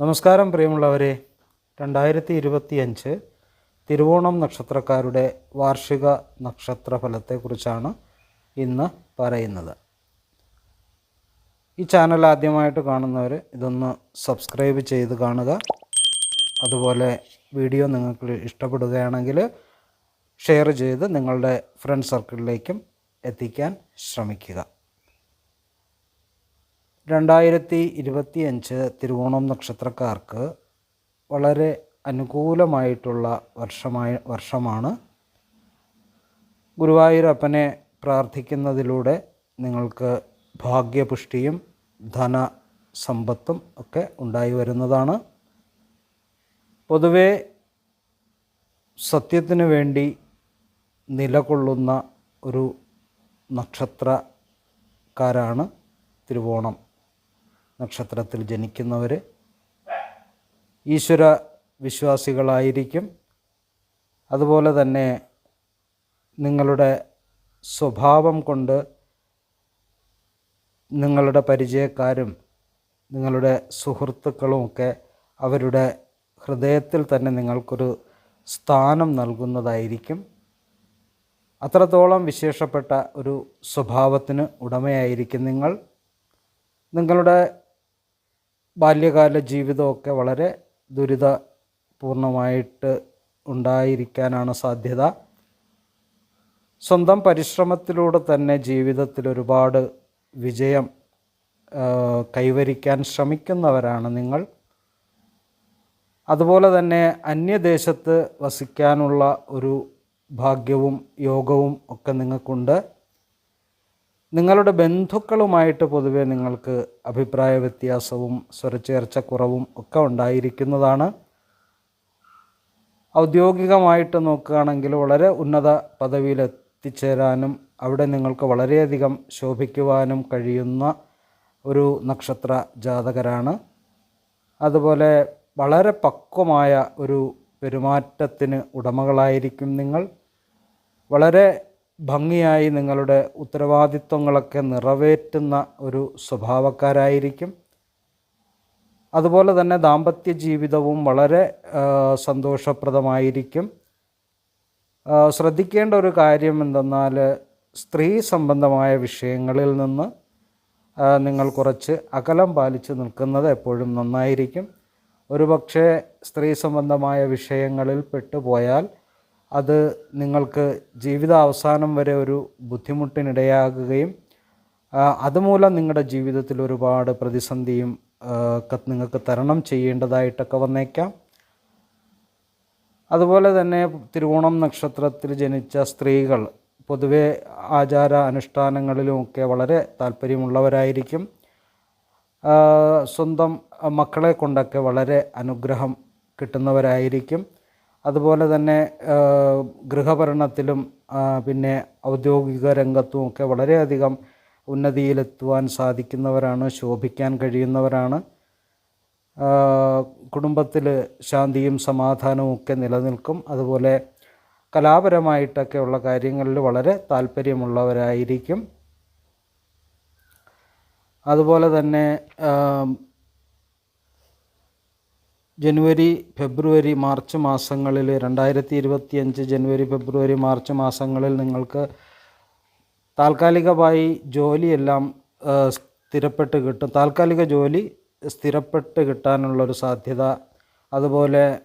നമസ്കാരം പ്രിയമുള്ളവരെ. രണ്ടായിരത്തി ഇരുപത്തി അഞ്ച് തിരുവോണം നക്ഷത്രക്കാരുടെ വാർഷിക നക്ഷത്ര ഫലത്തെക്കുറിച്ചാണ് ഇന്ന് പറയുന്നത്. ഈ ചാനൽ ആദ്യമായിട്ട് കാണുന്നവർ ഇതൊന്ന് സബ്സ്ക്രൈബ് ചെയ്ത് കാണുക. അതുപോലെ വീഡിയോ നിങ്ങൾക്ക് ഇഷ്ടപ്പെടുകയാണെങ്കിൽ ഷെയർ ചെയ്ത് നിങ്ങളുടെ ഫ്രണ്ട് സർക്കിളിലേക്കും എത്തിക്കാൻ ശ്രമിക്കുക. രണ്ടായിരത്തി ഇരുപത്തി അഞ്ച് തിരുവോണം നക്ഷത്രക്കാർക്ക് വളരെ അനുകൂലമായിട്ടുള്ള വർഷമായ വർഷമാണ്. ഗുരുവായൂരപ്പനെ പ്രാർത്ഥിക്കുന്നതിലൂടെ നിങ്ങൾക്ക് ഭാഗ്യപുഷ്ടിയും ധന സമ്പത്തും ഒക്കെ ഉണ്ടായി വരുന്നതാണ്. പൊതുവെ സത്യത്തിനു വേണ്ടി നിലകൊള്ളുന്ന ഒരു നക്ഷത്രക്കാരാണ് തിരുവോണം. നക്ഷത്രത്തിൽ ജനിക്കുന്നവർ ഈശ്വര വിശ്വാസികളായിരിക്കും. അതുപോലെ തന്നെ നിങ്ങളുടെ സ്വഭാവം കൊണ്ട് നിങ്ങളുടെ പരിചയക്കാരും നിങ്ങളുടെ സുഹൃത്തുക്കളുമൊക്കെ അവരുടെ ഹൃദയത്തിൽ തന്നെ നിങ്ങൾക്കൊരു സ്ഥാനം നൽകുന്നതായിരിക്കും. അത്രത്തോളം വിശേഷപ്പെട്ട ഒരു സ്വഭാവത്തിന് ഉടമയായിരിക്കും നിങ്ങൾ. നിങ്ങളുടെ ബാല്യകാല ജീവിതമൊക്കെ വളരെ ദുരിതപൂർണമായിട്ട് ഉണ്ടായിരിക്കാനാണ് സാധ്യത. സ്വന്തം പരിശ്രമത്തിലൂടെ തന്നെ ജീവിതത്തിൽ ഒരുപാട് വിജയം കൈവരിക്കാൻ ശ്രമിക്കുന്നവരാണ് നിങ്ങൾ. അതുപോലെ തന്നെ അന്യദേശത്ത് വസിക്കാനുള്ള ഒരു ഭാഗ്യവും യോഗവും ഒക്കെ നിങ്ങൾക്കുണ്ട്. നിങ്ങളുടെ ബന്ധുക്കളുമായിട്ട് പൊതുവേ നിങ്ങൾക്ക് അഭിപ്രായ വ്യത്യാസവും സ്വരച്ചേർച്ചക്കുറവും ഒക്കെ ഉണ്ടായിരിക്കുന്നതാണ്. ഔദ്യോഗികമായിട്ട് നോക്കുകയാണെങ്കിൽ വളരെ ഉന്നത പദവിയിലെത്തിച്ചേരാനും അവിടെ നിങ്ങൾക്ക് വളരെയധികം ശോഭിക്കുവാനും കഴിയുന്ന ഒരു നക്ഷത്ര ജാതകരാണ്. അതുപോലെ വളരെ പക്വമായ ഒരു പെരുമാറ്റത്തിന് ഉടമകളായിരിക്കും നിങ്ങൾ. വളരെ ഭംഗിയായി നിങ്ങളുടെ ഉത്തരവാദിത്വങ്ങളൊക്കെ നിറവേറ്റുന്ന ഒരു സ്വഭാവക്കാരായിരിക്കും. അതുപോലെ തന്നെ ദാമ്പത്യ ജീവിതവും വളരെ സന്തോഷപ്രദമായിരിക്കും. ശ്രദ്ധിക്കേണ്ട ഒരു കാര്യം എന്തെന്നാൽ സ്ത്രീ സംബന്ധമായ വിഷയങ്ങളിൽ നിന്ന് നിങ്ങൾ കുറച്ച് അകലം പാലിച്ച് നിൽക്കുന്നത് എപ്പോഴും നന്നായിരിക്കും. ഒരുപക്ഷെ സ്ത്രീ സംബന്ധമായ വിഷയങ്ങളിൽ പെട്ടുപോയാൽ അത് നിങ്ങൾക്ക് ജീവിതാവസാനം വരെ ഒരു ബുദ്ധിമുട്ടിനിടയാകുകയും അതുമൂലം നിങ്ങളുടെ ജീവിതത്തിൽ ഒരുപാട് പ്രതിസന്ധിയും നിങ്ങൾക്ക് തരണം ചെയ്യേണ്ടതായിട്ടൊക്കെ വന്നേക്കാം. അതുപോലെ തന്നെ തിരുവോണം നക്ഷത്രത്തിൽ ജനിച്ച സ്ത്രീകൾ പൊതുവെ ആചാര അനുഷ്ഠാനങ്ങളിലുമൊക്കെ വളരെ താല്പര്യമുള്ളവരായിരിക്കും. സ്വന്തം മക്കളെ കൊണ്ടൊക്കെ വളരെ അനുഗ്രഹം കിട്ടുന്നവരായിരിക്കും. അതുപോലെ തന്നെ ഗൃഹഭരണത്തിലും പിന്നെ ഔദ്യോഗിക രംഗത്തും ഒക്കെ വളരെയധികം ഉന്നതിയിലെത്തുവാൻ സാധിക്കുന്നവരാണ് ശോഭിക്കാൻ കഴിയുന്നവരാണ്. കുടുംബത്തിൽ ശാന്തിയും സമാധാനവും ഒക്കെ നിലനിൽക്കും. അതുപോലെ കലാപരമായിട്ടൊക്കെ ഉള്ള കാര്യങ്ങളിൽ വളരെ താല്പര്യമുള്ളവരായിരിക്കും. അതുപോലെ തന്നെ ജനുവരി ഫെബ്രുവരി മാർച്ച് മാസങ്ങളിൽ രണ്ടായിരത്തി ഇരുപത്തിയഞ്ച് ജനുവരി ഫെബ്രുവരി മാർച്ച് മാസങ്ങളിൽ നിങ്ങൾക്ക് താൽക്കാലികമായി ജോലിയെല്ലാം സ്ഥിരപ്പെട്ട് കിട്ടും. താൽക്കാലിക ജോലി സ്ഥിരപ്പെട്ട് കിട്ടാനുള്ളൊരു സാധ്യത. അതുപോലെ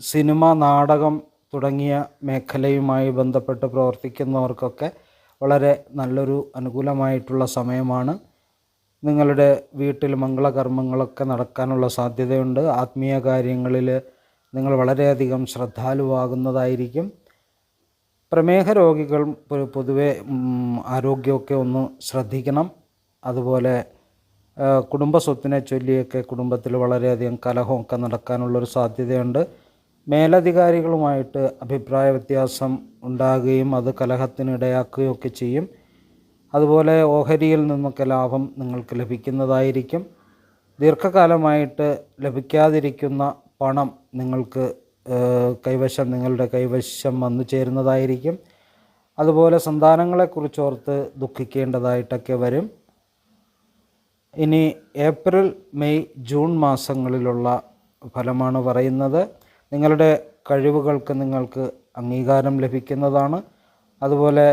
സിനിമ നാടകം തുടങ്ങിയ മേഖലയുമായി ബന്ധപ്പെട്ട് പ്രവർത്തിക്കുന്നവർക്കൊക്കെ വളരെ നല്ലൊരു അനുകൂലമായിട്ടുള്ള സമയമാണ്. നിങ്ങളുടെ വീട്ടിൽ മംഗളകർമ്മങ്ങളൊക്കെ നടക്കാനുള്ള സാധ്യതയുണ്ട്. ആത്മീയ കാര്യങ്ങളിൽ നിങ്ങൾ വളരെയധികം ശ്രദ്ധാലുവാകുന്നതായിരിക്കും. പ്രമേഹ രോഗികൾ പൊതുവെ ആരോഗ്യമൊക്കെ ഒന്ന് ശ്രദ്ധിക്കണം. അതുപോലെ കുടുംബസ്വത്തിനെ കുടുംബ സ്വത്തിനെ ചൊല്ലിയൊക്കെ കുടുംബത്തിൽ വളരെയധികം കലഹമൊക്കെ നടക്കാനുള്ളൊരു സാധ്യതയുണ്ട്. മേലധികാരികളുമായിട്ട് അഭിപ്രായ വ്യത്യാസം ഉണ്ടാകുകയും അത് കലഹത്തിന് ഇടയാക്കുകയും ചെയ്യും. അതുപോലെ ഓഹരിയിൽ നിന്നൊക്കെ ലാഭം നിങ്ങൾക്ക് ലഭിക്കുന്നതായിരിക്കും. ദീർഘകാലമായിട്ട് ലഭിക്കാതിരിക്കുന്ന പണം നിങ്ങൾക്ക് കൈവശം നിങ്ങളുടെ കൈവശം വന്നു ചേരുന്നതായിരിക്കും. അതുപോലെ സന്താനങ്ങളെക്കുറിച്ചോർത്ത് ദുഃഖിക്കേണ്ടതായിട്ടൊക്കെ വരും. ഇനി ഏപ്രിൽ മെയ് ജൂൺ മാസങ്ങളിലുള്ള ഫലമാണ് പറയുന്നത്. നിങ്ങളുടെ കഴിവുകൾക്ക് നിങ്ങൾക്ക് അംഗീകാരം ലഭിക്കുന്നതാണ്. അതുപോലെ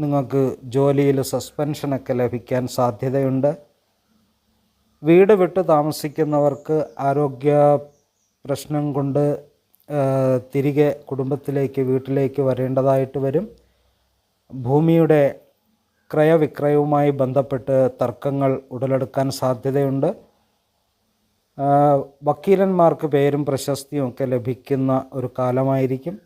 നിങ്ങൾക്ക് ജോലിയിൽ സസ്പെൻഷനൊക്കെ ലഭിക്കാൻ സാധ്യതയുണ്ട്. വീട് വിട്ട് താമസിക്കുന്നവർക്ക് ആരോഗ്യ പ്രശ്നം കൊണ്ട് തിരികെ കുടുംബത്തിലേക്ക് വീട്ടിലേക്ക് വരേണ്ടതായിട്ട് വരും. ഭൂമിയുടെ ക്രയവിക്രയവുമായി ബന്ധപ്പെട്ട് തർക്കങ്ങൾ ഉടലെടുക്കാൻ സാധ്യതയുണ്ട്. വക്കീലന്മാർക്ക് പേരും പ്രശസ്തിയും ഒക്കെ ലഭിക്കുന്ന ഒരു കാലമായിരിക്കും.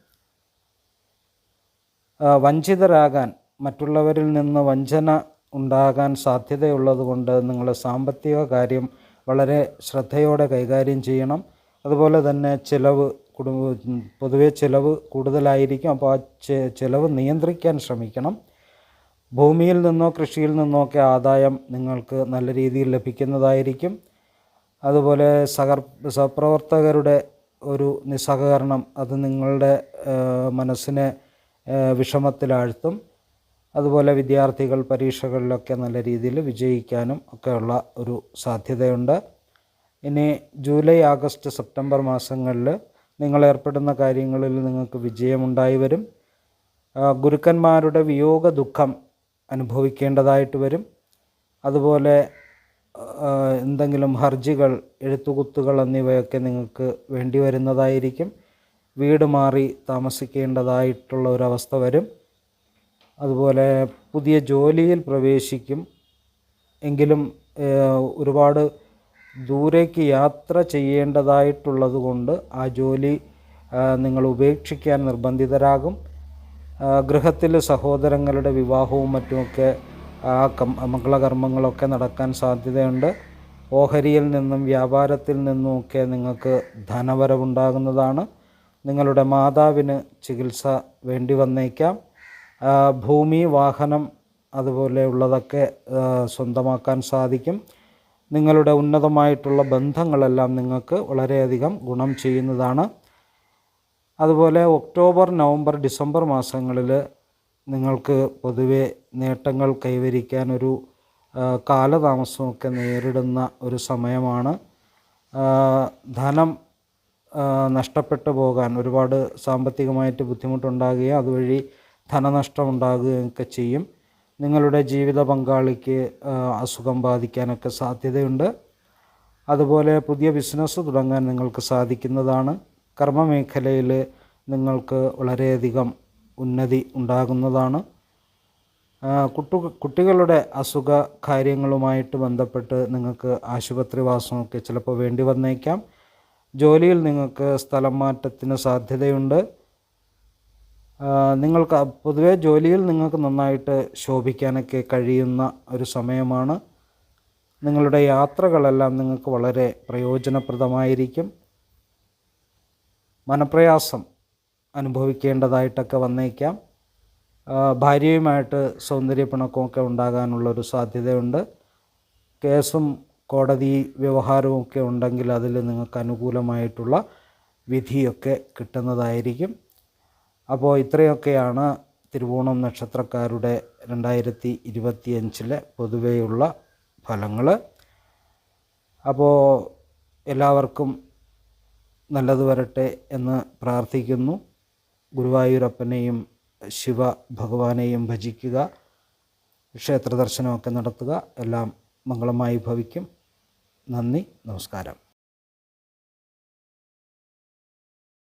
വഞ്ചിതരാകാൻ മറ്റുള്ളവരിൽ നിന്ന് വഞ്ചന ഉണ്ടാകാൻ സാധ്യതയുള്ളതുകൊണ്ട് നിങ്ങൾ സാമ്പത്തിക കാര്യം വളരെ ശ്രദ്ധയോടെ കൈകാര്യം ചെയ്യണം. അതുപോലെ തന്നെ ചിലവ് കുടുംബ പൊതുവെ ചിലവ് കൂടുതലായിരിക്കും. അപ്പോൾ ആ ചിലവ് നിയന്ത്രിക്കാൻ ശ്രമിക്കണം. ഭൂമിയിൽ നിന്നോ കൃഷിയിൽ നിന്നോ ഒക്കെ ആദായം നിങ്ങൾക്ക് നല്ല രീതിയിൽ ലഭിക്കുന്നതായിരിക്കും. അതുപോലെ സഹർ സഹപ്രവർത്തകരുടെ ഒരു നിസ്സഹകരണം അത് നിങ്ങളുടെ മനസ്സിനെ വിഷമത്തിലാഴ്ത്തും. അതുപോലെ വിദ്യാർത്ഥികൾ പരീക്ഷകളിലൊക്കെ നല്ല രീതിയിൽ വിജയിക്കാനും ഒക്കെയുള്ള ഒരു സാധ്യതയുണ്ട്. ഇനി ജൂലൈ ആഗസ്റ്റ് സെപ്റ്റംബർ മാസങ്ങളിൽ നിങ്ങൾ ഏർപ്പെടുന്ന കാര്യങ്ങളിൽ നിങ്ങൾക്ക് വിജയമുണ്ടായി വരും. ഗുരുക്കന്മാരുടെ വിയോഗ ദുഃഖം അനുഭവിക്കേണ്ടതായിട്ട് വരും. അതുപോലെ എന്തെങ്കിലും ഹർജികൾ എഴുത്തുകുത്തുകൾ എന്നിവയൊക്കെ നിങ്ങൾക്ക് വേണ്ടി വരുന്നതായിരിക്കും. വീട് മാറി താമസിക്കേണ്ടതായിട്ടുള്ള ഒരവസ്ഥ വരും. അതുപോലെ പുതിയ ജോലിയിൽ പ്രവേശിക്കും. എങ്കിലും ഒരുപാട് ദൂരേക്ക് യാത്ര ചെയ്യേണ്ടതായിട്ടുള്ളത് കൊണ്ട് ആ ജോലി നിങ്ങൾ ഉപേക്ഷിക്കാൻ നിർബന്ധിതരാകും. ഗൃഹത്തിലെ സഹോദരങ്ങളുടെ വിവാഹവും മറ്റുമൊക്കെ ആ കം മംഗളകർമ്മങ്ങളൊക്കെ നടക്കാൻ സാധ്യതയുണ്ട്. ഓഹരിയിൽ നിന്നും വ്യാപാരത്തിൽ നിന്നുമൊക്കെ നിങ്ങൾക്ക് ധനവരവുണ്ടാകുന്നതാണ്. നിങ്ങളുടെ മാതാവിന് ചികിത്സ വേണ്ടി വന്നേക്കാം. ഭൂമി വാഹനം അതുപോലെയുള്ളതൊക്കെ സ്വന്തമാക്കാൻ സാധിക്കും. നിങ്ങളുടെ ഉന്നതമായിട്ടുള്ള ബന്ധങ്ങളെല്ലാം നിങ്ങൾക്ക് വളരെയധികം ഗുണം ചെയ്യുന്നതാണ്. അതുപോലെ ഒക്ടോബർ നവംബർ ഡിസംബർ മാസങ്ങളിൽ നിങ്ങൾക്ക് പൊതുവെ നേട്ടങ്ങൾ കൈവരിക്കാൻ ഒരു കാലതാമസമൊക്കെ നേരിടുന്ന ഒരു സമയമാണ്. ധനം നഷ്ടപ്പെട്ടു പോകാൻ ഒരുപാട് സാമ്പത്തികമായിട്ട് ബുദ്ധിമുട്ടുണ്ടാകുകയും അതുവഴി ധനനഷ്ടം ഉണ്ടാകുകയൊക്കെ ചെയ്യും. നിങ്ങളുടെ ജീവിത പങ്കാളിക്ക് അസുഖം ബാധിക്കാനൊക്കെ സാധ്യതയുണ്ട്. അതുപോലെ പുതിയ ബിസിനസ് തുടങ്ങാൻ നിങ്ങൾക്ക് സാധിക്കുന്നതാണ്. കർമ്മമേഖലയിൽ നിങ്ങൾക്ക് വളരെയധികം ഉന്നതി ഉണ്ടാകുന്നതാണ്. കുട്ടു കുട്ടികളുടെ അസുഖ കാര്യങ്ങളുമായിട്ട് ബന്ധപ്പെട്ട് നിങ്ങൾക്ക് ആശുപത്രി വാസമൊക്കെ ചിലപ്പോൾ വേണ്ടി വന്നേക്കാം. ജോലിയിൽ നിങ്ങൾക്ക് സ്ഥലം മാറ്റത്തിന് സാധ്യതയുണ്ട്. നിങ്ങൾക്ക് പൊതുവെ ജോലിയിൽ നിങ്ങൾക്ക് നന്നായിട്ട് ശോഭിക്കാനൊക്കെ കഴിയുന്ന ഒരു സമയമാണ്. നിങ്ങളുടെ യാത്രകളെല്ലാം നിങ്ങൾക്ക് വളരെ പ്രയോജനപ്രദമായിരിക്കും. മനപ്രയാസം അനുഭവിക്കേണ്ടതായിട്ടൊക്കെ വന്നേക്കാം. ഭാര്യയുമായിട്ട് സൗന്ദര്യപ്പിണക്കമൊക്കെ ഉണ്ടാകാനുള്ളൊരു സാധ്യതയുണ്ട്. കേസും കോടതി വ്യവഹാരവും ഒക്കെ ഉണ്ടെങ്കിൽ അതിൽ നിങ്ങൾക്ക് അനുകൂലമായിട്ടുള്ള വിധിയൊക്കെ കിട്ടുന്നതായിരിക്കും. അപ്പോൾ ഇത്രയൊക്കെയാണ് തിരുവോണം നക്ഷത്രക്കാരുടെ രണ്ടായിരത്തി ഇരുപത്തിയഞ്ചിലെ പൊതുവെയുള്ള ഫലങ്ങൾ അപ്പോൾ എല്ലാവർക്കും നല്ലത് വരട്ടെ എന്ന് പ്രാർത്ഥിക്കുന്നു. ഗുരുവായൂരപ്പനെയും ശിവ ഭഗവാനെയും ഭജിക്കുക. ക്ഷേത്ര ദർശനമൊക്കെ നടത്തുക. എല്ലാം മംഗളമായി ഭവിക്കും. നന്ദി നമസ്കാരം.